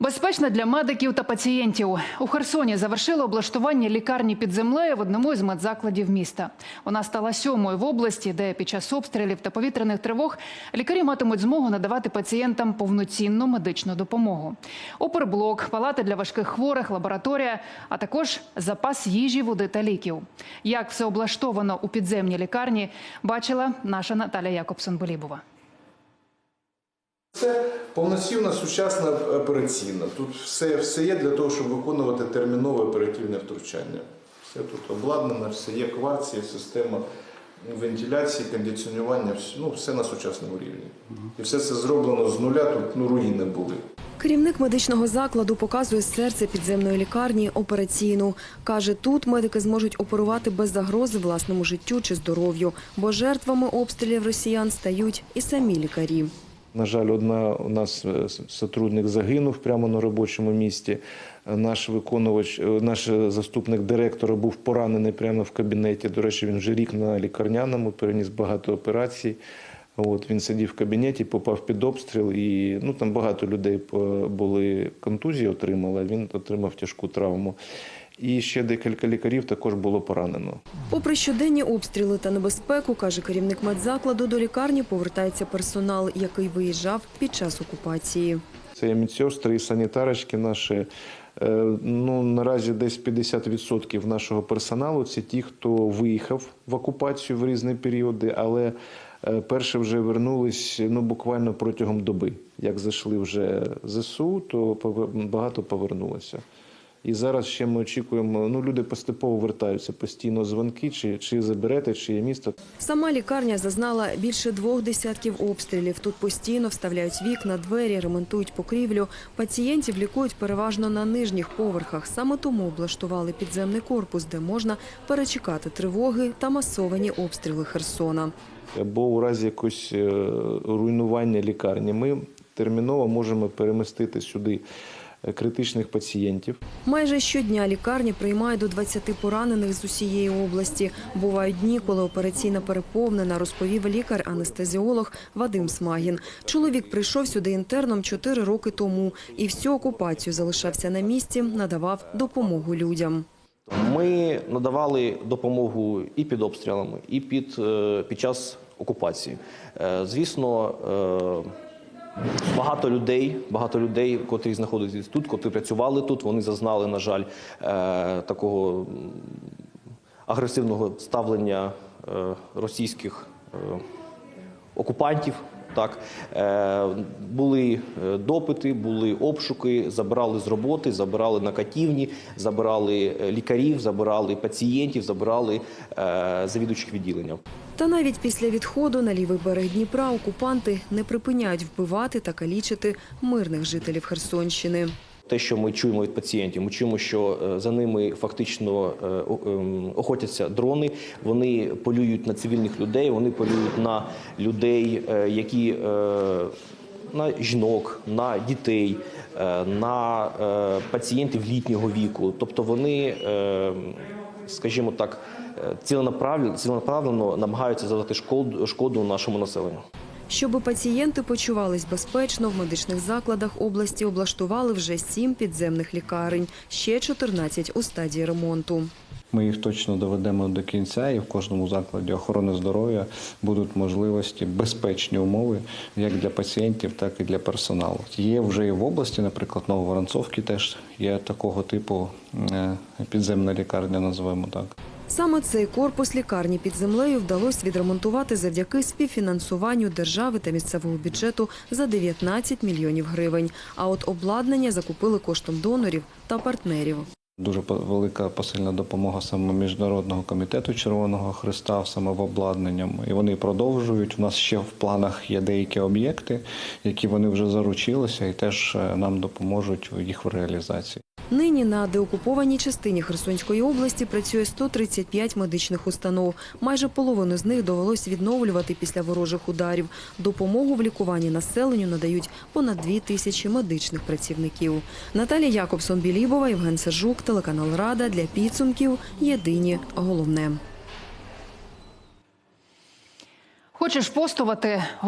Безпечно для медиків та пацієнтів. У Херсоні завершили облаштування лікарні під землею в одному із медзакладів міста. Вона стала сьомою в області, де під час обстрілів та повітряних тривог лікарі матимуть змогу надавати пацієнтам повноцінну медичну допомогу. Оперблок, палати для важких хворих, лабораторія, а також запас їжі, води та ліків. Як все облаштовано у підземній лікарні, бачила наша Наталя Якобсон-Болібова. Це повноцінна сучасна операційна. Тут все, все є для того, щоб виконувати термінове оперативне втручання. Все тут обладнано, все є кварц, є система вентиляції, кондиціонування, ну, все на сучасному рівні. І все це зроблено з нуля, тут ну, руїни були. Керівник медичного закладу показує серце підземної лікарні операційну. Каже, тут медики зможуть оперувати без загрози власному життю чи здоров'ю, бо жертвами обстрілів росіян стають і самі лікарі. На жаль, одна у нас е, сотрудник загинув прямо на робочому місці. Е, Наш виконувач, е, наш заступник директора був поранений прямо в кабінеті. До речі, він вже рік на лікарняному, переніс багато операцій. От він сидів в кабінеті, попав під обстріл, і ну там багато людей були контузії, отримали. Він отримав тяжку травму. І ще декілька лікарів також було поранено. Попри щоденні обстріли та небезпеку, каже керівник медзакладу, до лікарні повертається персонал, який виїжджав під час окупації. Це і медсестри, і санітарочки наші. Е, Ну, наразі десь 50% нашого персоналу це ті, хто виїхав в окупацію в різні періоди, але е, перші вже вернулись ну, буквально протягом доби. Як зайшли вже ЗСУ, то багато повернулося. І зараз ще ми очікуємо, ну люди поступово вертаються, постійно дзвонки, чи, чи заберете, чи є місто. Сама лікарня зазнала більше двох десятків обстрілів. Тут постійно вставляють вікна, двері, ремонтують покрівлю. Пацієнтів лікують переважно на нижніх поверхах. Саме тому облаштували підземний корпус, де можна перечекати тривоги та масовані обстріли Херсона. або у разі якогось е, руйнування лікарні, ми терміново можемо перемістити сюди критичних пацієнтів. Майже щодня лікарні приймають до 20 поранених з усієї області. Бувають дні, коли операційна переповнена, розповів лікар-анестезіолог Вадим Смагін. Чоловік прийшов сюди інтерном 4 роки тому і всю окупацію залишався на місці, надавав допомогу людям. Ми надавали допомогу і під обстрілами, і під, е, під час окупації. Е, Звісно, е, багато людей, багато людей, котрі знаходяться тут, котрі працювали тут, вони зазнали, на жаль, е, такого агресивного ставлення е, російських е, окупантів. Так, е, були е, допити, були обшуки, забирали з роботи, забирали на катівні, забирали е, лікарів, забирали пацієнтів, забирали завідуючих відділення. Та навіть після відходу на лівий берег Дніпра окупанти не припиняють вбивати та калічити мирних жителів Херсонщини. Те, що ми чуємо від пацієнтів, ми чуємо, що е, за ними фактично е, ем, охотяться дрони. Вони полюють на цивільних людей, вони полюють на людей, е, які на жінок, на дітей, на пацієнтів літнього віку. Тобто вони, скажімо так, ціленаправленно намагаються завдати шкоду нашому населенню. Щоби пацієнти почувались безпечно, в медичних закладах області облаштували вже сім підземних лікарень, ще 14 у стадії ремонту. Ми їх точно доведемо до кінця, і в кожному закладі охорони здоров'я будуть можливості, безпечні умови як для пацієнтів, так і для персоналу. Є вже і в області, наприклад, в Нововоронцовці теж є такого типу е, підземна лікарня, називаємо так. Саме цей корпус лікарні під землею вдалося відремонтувати завдяки співфінансуванню держави та місцевого бюджету за 19 мільйонів гривень. А от обладнання закупили коштом донорів та партнерів. Дуже велика посильна допомога саме міжнародного комітету Червоного Христа саме в обладнанням. І вони продовжують. У нас ще в планах є деякі об'єкти, які вони вже заручилися, і теж е, нам допоможуть їх в реалізації. Нині на деокупованій частині Херсонської області працює 135 медичних установ. Майже половину з них довелось відновлювати після ворожих ударів. Допомогу в лікуванні населенню надають понад дві тисячі медичних працівників. Наталія Якобсон Білібова, Євген Сержук, телеканал Рада для підсумків. Єдині головне. Хочеш постувати?